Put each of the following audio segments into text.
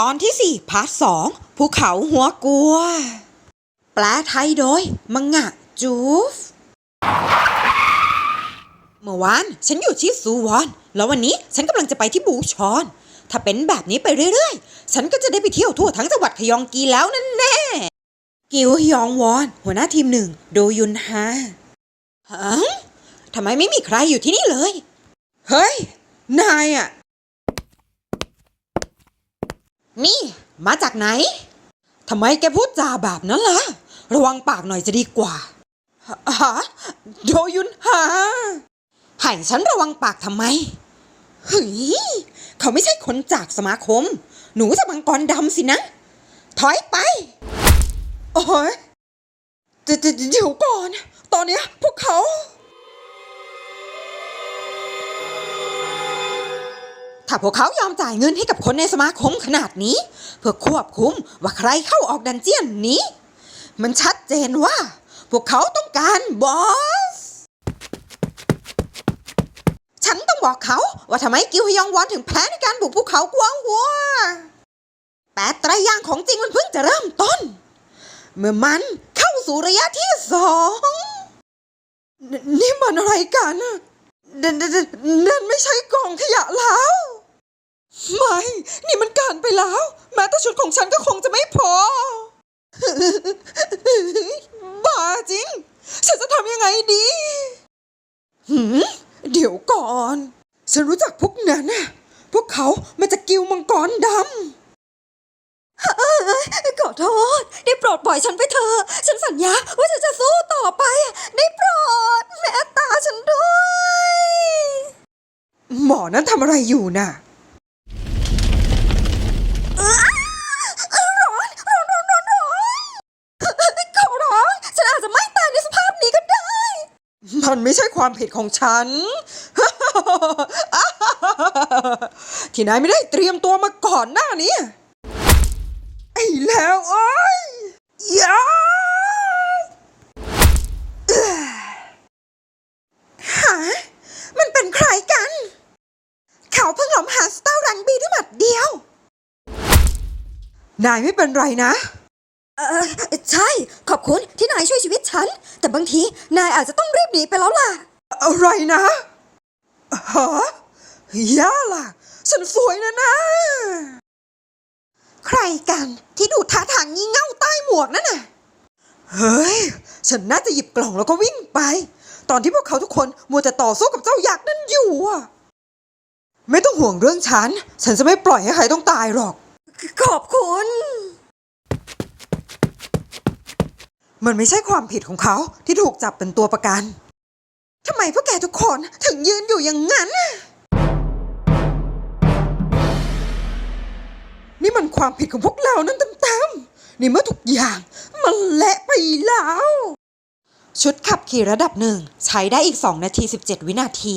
ตอนที่ 4 พาร์ทสองภูเขาหัวกลัว แปลไทยโดย มังงะจูฟ เมื่อวานฉันอยู่ที่ซูวอน แล้ววันนี้ฉันกำลังจะไปที่บูชอน ถ้าเป็นแบบนี้ไปเรื่อยๆ ฉันก็จะได้ไปเที่ยวทั่วทั้งจังหวัดขยองกีแล้วนั่นแน่ กิวฮยองวอน หัวหน้าทีมหนึ่ง โดยุนฮาฮะทำไมไม่มีใครอยู่ที่นี่เลย เฮ้ย นายอะ นี่ มาจากไหนทำไมแกพูดจาแบบนั้นล่ะ ระวังปากหน่อยจะดีกว่าฮะโดยุนฮาให้ฉันระวังปากทำไมเฮ้ยเขาไม่ใช่คนจากสมาคม หนูจะมังกรดำสินะ ถอยไป โอ้ยเดี๋ยวเดี๋ยวเดี๋ยวก่อน ตอนนี้พวกเขา ถ้าพวกเขายอมจ่ายเงินให้กับคนในสมาคมขนาดนี้ เพื่อควบคุมว่าใครเข้าออกดันเจียนนี้ มันชัดเจนว่า พวกเขาต้องการบอส ฉันต้องบอกเขาว่าทำไมกิวฮยองวอนถึงแพ้ในการบุกภูเขากวางหัวแต่ไตรยางของจริงมันเพิ่งจะเริ่มต้น เมื่อมันเข้าสู่ระยะที่สองนนี่มันอะไรกันน่ะนนนนั่นไม่ใช่กองขยะแล้ว ไม่ นี่มันเกินไปแล้ว แม้แต่ชุดของฉันก็คงจะไม่พอ บ้าจริง ฉันจะทำยังไงดีหืมเดี๋ยวก่อน ฉันรู้จักพวกนั้นน่ะ พวกเขามาจากกิวมังกรดำขอโทษ ได้โปรดปล่อยฉันไปเถอะ ฉันสัญญาว่าฉันจะสู้ต่อไป ได้โปรดแม่ตาฉันด้วย หมอนั้นทำอะไรอยู่น่ะ ไม่ใช่ความผิดของฉัน ที่นายไม่ได้เตรียมตัวมาก่อนหน้านี้ ไอ้แล้วโอ้ยยาเอื้อหามันเป็นใครกัน เขาเพิ่งหลอมหาสเตารังบีด้วยหมัดเดียว นายไม่เป็นไรนะ เออใช่ ขอบคุณที่นายช่วยชีวิตฉัน แต่บางทีนายอาจจะต้องรีบหนีไปแล้วล่ะ อะไรนะฮะย่าล่ะ ฉันสวยนะนะ ใครกันที่ดูท่าทางงี่เง่าใต้หมวกนั่นน่ะ เฮ้ย ฉันน่าจะหยิบกล่องแล้วก็วิ่งไป ตอนที่พวกเขาทุกคนมัวแต่ต่อสู้กับเจ้ายักษ์นั่นอยู่อะไม่ต้องห่วงเรื่องฉัน ฉันจะไม่ปล่อยให้ใครต้องตายหรอก ขอบคุณ มันไม่ใช่ความผิดของเขาที่ถูกจับเป็นตัวประกัน ทำไมพวกแกทุกคนถึงยืนอยู่อย่างนั้น นี่มันความผิดของพวกเรานั่นเต็มๆนี่เมื่อทุกอย่างมันเละไปแล้ว ชุดขับขี่ระดับหนึ่งใช้ได้อีก 2 นาที 17 วินาที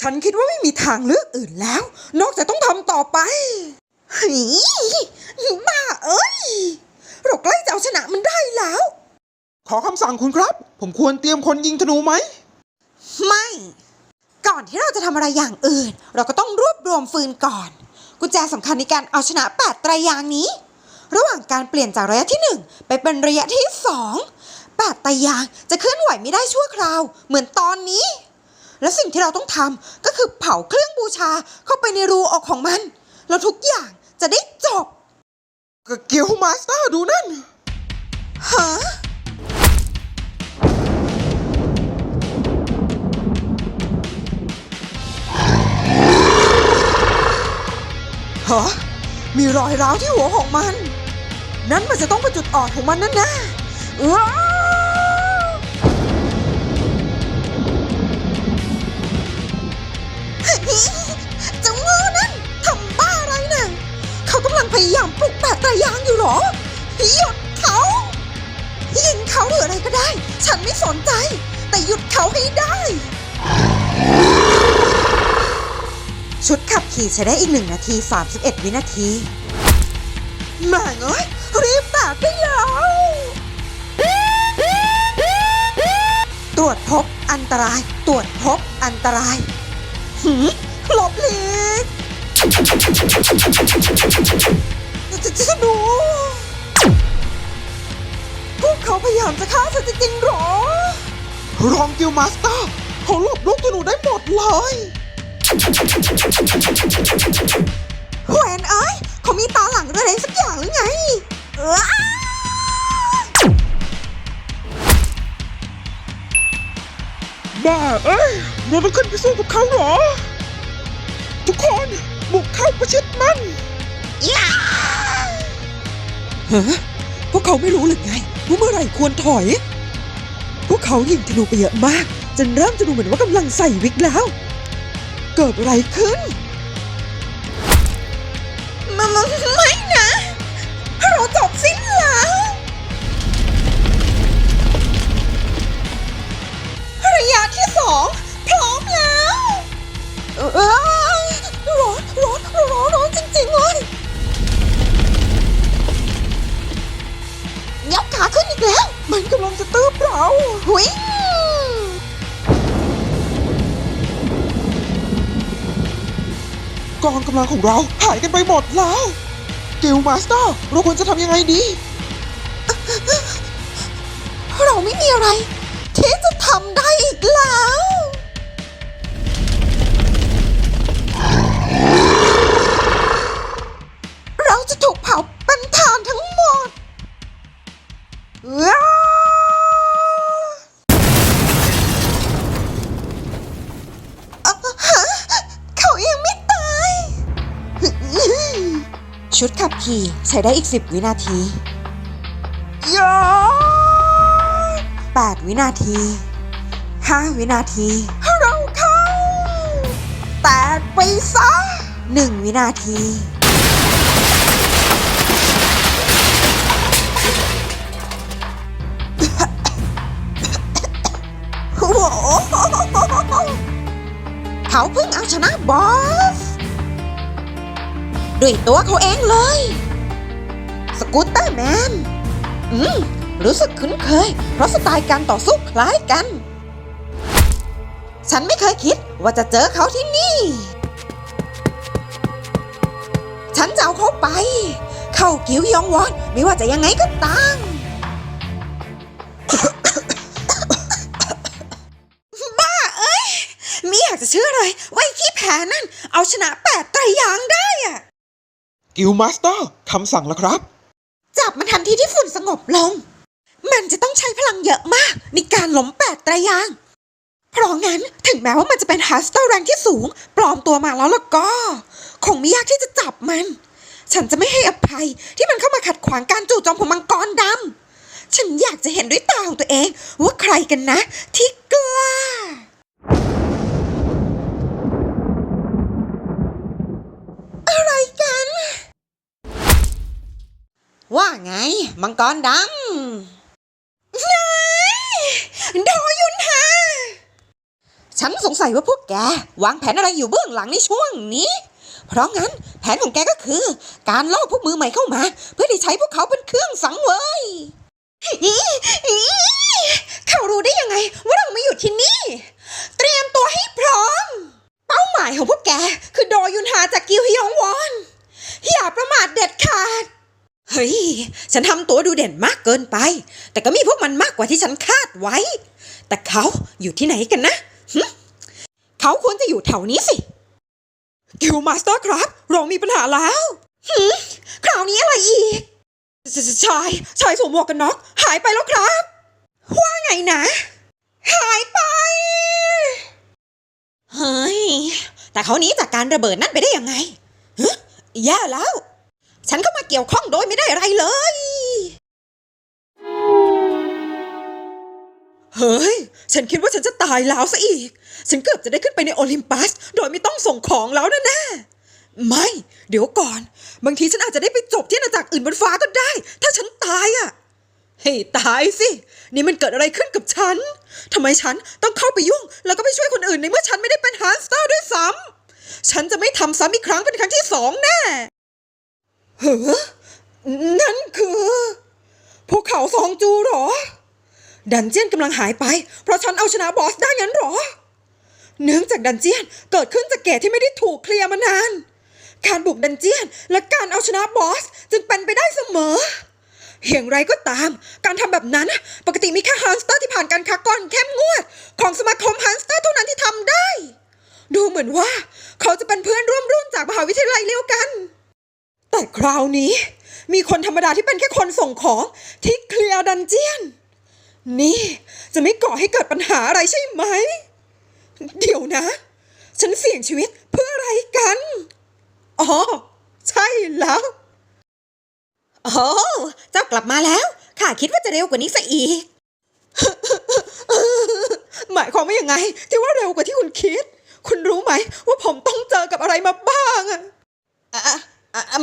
ฉันคิดว่าไม่มีทางเลือกอื่นแล้ว นอกจากต้องทำต่อไปฮ้ยบ้าเอ้ย เราใกล้จะเอาชนะมันได้แล้ว ขอคำสั่งคุณครับ ผมควรเตรียมคนยิงธนูไหม ไม่ ก่อนที่เราจะทำอะไรอย่างอื่น เราก็ต้องรวบรวมฟืนก่อน กุญแจสำคัญในการเอาชนะแปดไตรยางนี้ ระหว่างการเปลี่ยนจากระยะที่หนึ่งไปเป็นระยะที่สองแปดไตรยางจะเคลื่อนไหวไม่ได้ชั่วคราว เหมือนตอนนี้ และสิ่งที่เราต้องทำก็คือเผาเครื่องบูชาเข้าไปในรูออกของมัน แล้วทุกอย่างจะได้จบ กเกียวมาสเตอร์ดูนั่นฮะฮะมีรอยร้าวที่หัวของมัน นั้นมันจะต้องเป็นจุดอ่อนของมันนั่นนะว้าเจ้าโง่นั่นทำบ้าอะไรน่ะเขากำลังพยายามปลุก เหรอ หยุดเขายิงเขาหรืออะไรก็ได้ ฉันไม่สนใจ แต่หยุดเขาให้ได้ ชุดขับขี่ใช้ได้อีก1นาที 31 วินาทีแม่งเอ้ยรีบแตกได้แล้ว ตรวจพบอันตราย ตรวจพบอันตราย หืมหลบหลี ฆ่าฉันจริงๆหรอ รองกิลมาสเตอร์เขาหลบลูกธนูได้หมดเลยแหวนเอ้ยเขามีตาหลังอะไรสักอย่างหรือไง เอ้อบ้าเอ้ยเราต้องขึ้นไปสู้กับเขาเหรอ ทุกคนบุกเข้าประชิดมันฮะพวกเขาไม่รู้หรือไง ว่าเมื่อไหร่ควรถอย พวกเขายิงธนูไปเยอะมาก จนเริ่มจะดูเหมือนว่ากำลังใส่วิกแล้ว เกิดอะไรขึ้น มาม่นะเรา ของเราหายกันไปหมดแล้วกิลมาสเตอร์เราควรจะทำยังไงดี เราไม่มีอะไร ที่จะทำได้อีกแล้ว เราจะถูกเผาเป็นฐานทั้งหมด ชุดขับขี่ใช้ได้อีก 10 วินาทียา8วินาที 5 วินาทีเราเข้าแตกไปซะ1วินาทีโอ้โหเขาเพิ่งเอาชนะบอส ด้วยตัวเขาเองเลย สกูตเตอร์แมน อืม รู้สึกคุ้นเคย เพราะสไตล์การต่อสู้คล้ายกัน ฉันไม่เคยคิดว่าจะเจอเขาที่นี่ ฉันจะเอาเขาไป เข้ากิวยองวอนไม่ว่าจะยังไงก็ตามบ้าเอ้ยม่อยากจะเชื่อเลยว่าไอ้ขี้แพ้นั่น เอาชนะแปดไตรยางได้อะ กิลมาสเตอร์คำสั่งแล้วครับ จับมันทันทีที่ฝุ่นสงบลง มันจะต้องใช้พลังเยอะมากในการล้มแปดตรยาง เพราะงั้นถึงแม้ว่ามันจะเป็นฮัสเตอร์แรงที่สูง ปลอมตัวมาแล้วล่ะก็ คงไม่ยากที่จะจับมัน ฉันจะไม่ให้อภัยที่มันเข้ามาขัดขวางการจู่โจมของมังกรดำฉันอยากจะเห็นด้วยตาของตัวเองว่าใครกันนะที่กล้า อะไรกัน ว่า ไง มังกรดำนายโดยุนฮาฉันสงสัยว่าพวกแก วางแผนอะไรอยู่เบื้องหลังในช่วงนี้ เพราะงั้นแผนของแกก็คือ การล่อพวกมือใหม่เข้ามา เพื่อที่ใช้พวกเขาเป็นเครื่องสังเวยเขารู้ได้ยังไง ว่าเราไม่อยู่ที่นี่ เตรียมตัวให้พร้อม เป้าหมายของพวกแก คือโดยุนฮาจากกิวฮยองวอน อย่าประมาทเด็ดขาด เฮ้ย ฉันทำตัวดูเด่นมากเกินไป แต่ก็มีพวกมันมากกว่าที่ฉันคาดไว้ แต่เขาอยู่ที่ไหนกันนะหึเขาควรจะอยู่แถวนี้สิกิลมาสเตอร์ครับ เรามีปัญหาแล้วหึคราวนี้อะไรอีก ชาย ชายสวมหมวกกันน็อก หายไปแล้วครับ ว่าไงนะ หายไป เฮ้ย แต่เขาหนี้จากการระเบิดนั่นไปได้ยังไงฮะแย่แล้ว ฉันเข้ามาเกี่ยวข้องโดยไม่ได้อะไรเลย เฮ้ย ฉันคิดว่าฉันจะตายแล้วซะอีก ฉันเกือบจะได้ขึ้นไปในโอลิมปัส โดยไม่ต้องส่งของแล้วนะแน่ๆไม่ เดี๋ยวก่อน บางทีฉันอาจจะได้ไปจบที่อาณาจักรอื่นบนฟ้าก็ได้ ถ้าฉันตายอะ่ะเฮ้ยตายสิ นี่มันเกิดอะไรขึ้นกับฉัน ทำไมฉันต้องเข้าไปยุ่ง แล้วก็ไปช่วยคนอื่นในเมื่อฉันไม่ได้เป็นฮาร์สตาร์ด้วยซ้ำ ฉันจะไม่ทำซ้ำอีกครั้งเป็นครั้งที่สองแน่ เฮ้อนั่นคือภูเขาซองจูหรอ ดันเจียนกำลังหายไป เพราะฉันเอาชนะบอสได้งั้นเหรอ เนื่องจากดันเจียนเกิดขึ้นจากเกตที่ไม่ได้ถูกเคลียร์มานาน การบุกดันเจียนและการเอาชนะบอสจะจึงเป็นไปได้เสมออย่างไรก็ตาม การทำแบบนั้นปกติมีแค่ฮันสเตอร์ที่ผ่านการคัดกรองเข้มงวด ของสมาคมฮันสเตอร์เท่านั้นที่ทำได้ ดูเหมือนว่า เขาจะเป็นเพื่อนร่วมรุ่นจากมหาวิทยาลัยเดียวกัน แต่คราวนี้มีคนธรรมดาที่เป็นแค่คนส่งของที่เคลียร์ดันเจียน นี่จะไม่ก่อให้เกิดปัญหาอะไรใช่ไหม เดี๋ยวนะ ฉันเสี่ยงชีวิตเพื่ออะไรกัน อ๋อ ใช่แล้วโอ้เจ้ากลับมาแล้ว ข้าคิดว่าจะเร็วกว่านี้ซะอีก หมายความว่ายังไง ที่ว่าเร็วกว่าที่คุณคิด คุณรู้ไหมว่าผมต้องเจอกับอะไรมาบ้างอะอะ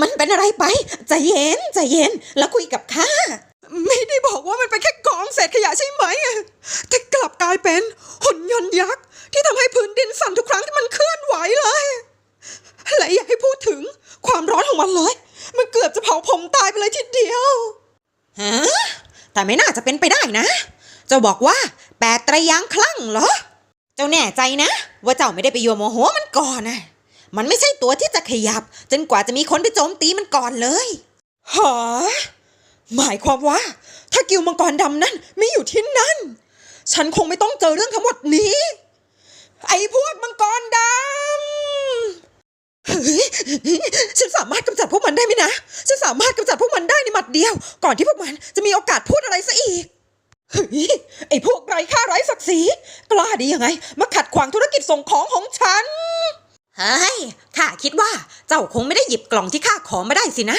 มันเป็นอะไรไป ใจเย็น ใจเย็น แล้วคุยกับข้า ไม่ได้บอกว่ามันเป็นแค่กองเศษขยะใช่ไหม แต่กลับกลายเป็นหุ่นยนต์ยักษ์ ที่ทำให้พื้นดินสั่นทุกครั้งที่มันเคลื่อนไหวเลย และอย่าให้พูดถึงความร้อนของมันเลย มันเกือบจะเผาผมตายไปเลยทีเดียวฮะแต่ไม่น่าจะเป็นไปได้นะ เจ้าบอกว่าแปดตรยางคลั่งเหรอ เจ้าแน่ใจนะ ว่าเจ้าไม่ได้ไปโยโมโหมันก่อนนะ มันไม่ใช่ตัวที่จะขยับ จนกว่าจะมีคนไปโจมตีมันก่อนเลยหาหมายความว่า ถ้ากิวมังกรดำนั่นไม่อยู่ที่นั่น ฉันคงไม่ต้องเจอเรื่องทั้งหมดนี้ ไอ้พวกมังกรดำเฮ้ยฉันสามารถกำจัดพวกมันได้ไหมนะ ฉันสามารถกำจัดพวกมันได้ในหมัดเดียว ก่อนที่พวกมันจะมีโอกาสพูดอะไรซะอีกเฮ้ยไอ้พวกไร้ค่าไร้ศักดิ์ศรีกล้าดียังไง มาขัดขวางธุรกิจส่งของของฉัน เฮ้ย ข้าคิดว่าเจ้าคงไม่ได้หยิบกล่องที่ข้าขอมาได้สินะ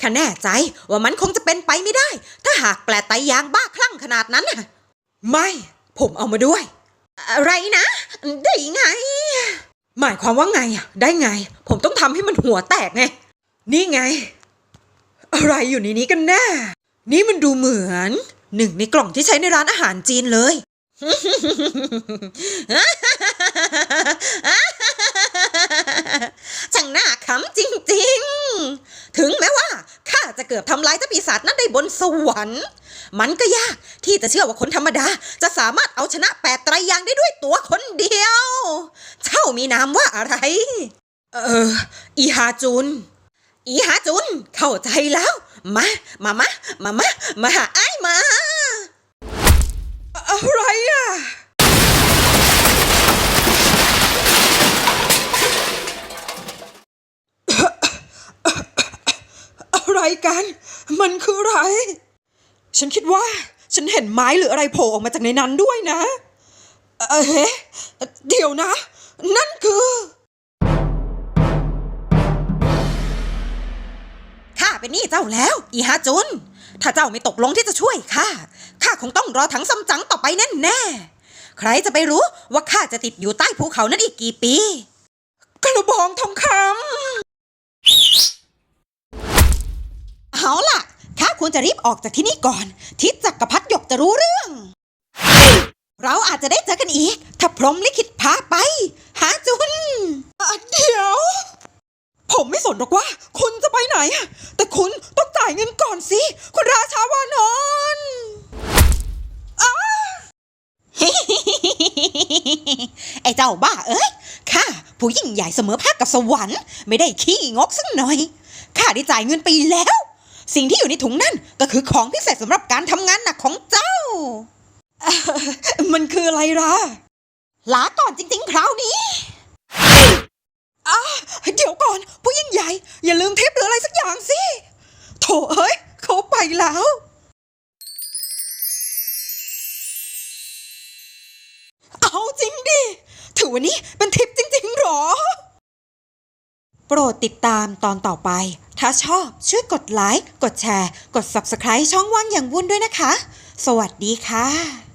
ข้าแน่ใจว่ามันคงจะเป็นไปไม่ได้ ถ้าหากแปลไตยางบ้าคลั่งขนาดนั้นน่ะ ไม่ ผมเอามาด้วย อะไรนะ ได้ไง หมายความว่าไงอะได้ไง ผมต้องทำให้มันหัวแตกไง นี่ไง อะไรอยู่ในนี้กันแน่ นี่มันดูเหมือน หนึ่งในกล่องที่ใช้ในร้านอาหารจีนเลย ช่างน่าขำจริงๆ ถึงแม้ว่าข้าจะเกือบทำลายเจ้าปีศาจนั้นได้บนสวรรค์ มันก็ยากที่จะเชื่อว่าคนธรรมดา จะสามารถเอาชนะแปดไตรยางได้ด้วยตัวคนเดียว เจ้ามีนามว่าอะไร เออ อีฮาจุน อีฮาจุน เข้าใจแล้ว มา มามามามามาหาไอ้มา อะไรอะ อะไรกัน มันคืออะไร ฉันคิดว่า ฉันเห็นไม้หรืออะไรโผล่ออกมาจากในนั้นด้วยนะ เอ๊ะเดี๋ยวนะ นั่นคือ ข้าเป็นหนี้เจ้าแล้ว อีฮาจุน ถ้าเจ้าไม่ตกลงที่จะช่วยข้า ข้าคงต้องรอถังซัมจั๋งต่อไปแน่แน่ๆใครจะไปรู้ว่าข้าจะติดอยู่ใต้ภูเขานั้นอีกกี่ปี กระบองทองคำ เอาล่ะข้าควรจะรีบออกจากที่นี่ก่อน ทิศจักรพรรดิหยกจะรู้เรื่อง เราอาจจะได้เจอกันอีก ถ้าพรหมลิขิตพาไป หาจุนอะเดี๋ยว ผมไม่สนหรอกว่า คุณจะไปไหนอะแต่คุณต้องจ่ายเงินก่อนสิ คุณราชาวานอนอ้าไอ้เจ้าบ้าเอ้ย ข้าผู้ยิ่งใหญ่เสมอภาคกับสวรรค์ ไม่ได้ขี้งกสักหน่อย ข้าได้จ่ายเงินไปแล้ว สิ่งที่อยู่ในถุงนั่นก็คือของพิเศษสำหรับการทำงานหนักของเจ้า มันคืออะไรล่ะลาก่อนจริง ๆ คราวนี้อะเดี๋ยวก่อน ผู้ยิ่งใหญ่ อย่าลืมเทปหรืออะไรสักอย่างสิโถเอ้ยเขาไปแล้วเอาจริงดิ ถือวันนี้เป็นทิปจริงๆหรอ โปรดติดตามตอนต่อไป ถ้าชอบช่วยกดไลค์ กดแชร์ กด Subscribe ช่องว่างอย่างวุ่นด้วยนะคะ สวัสดีค่ะ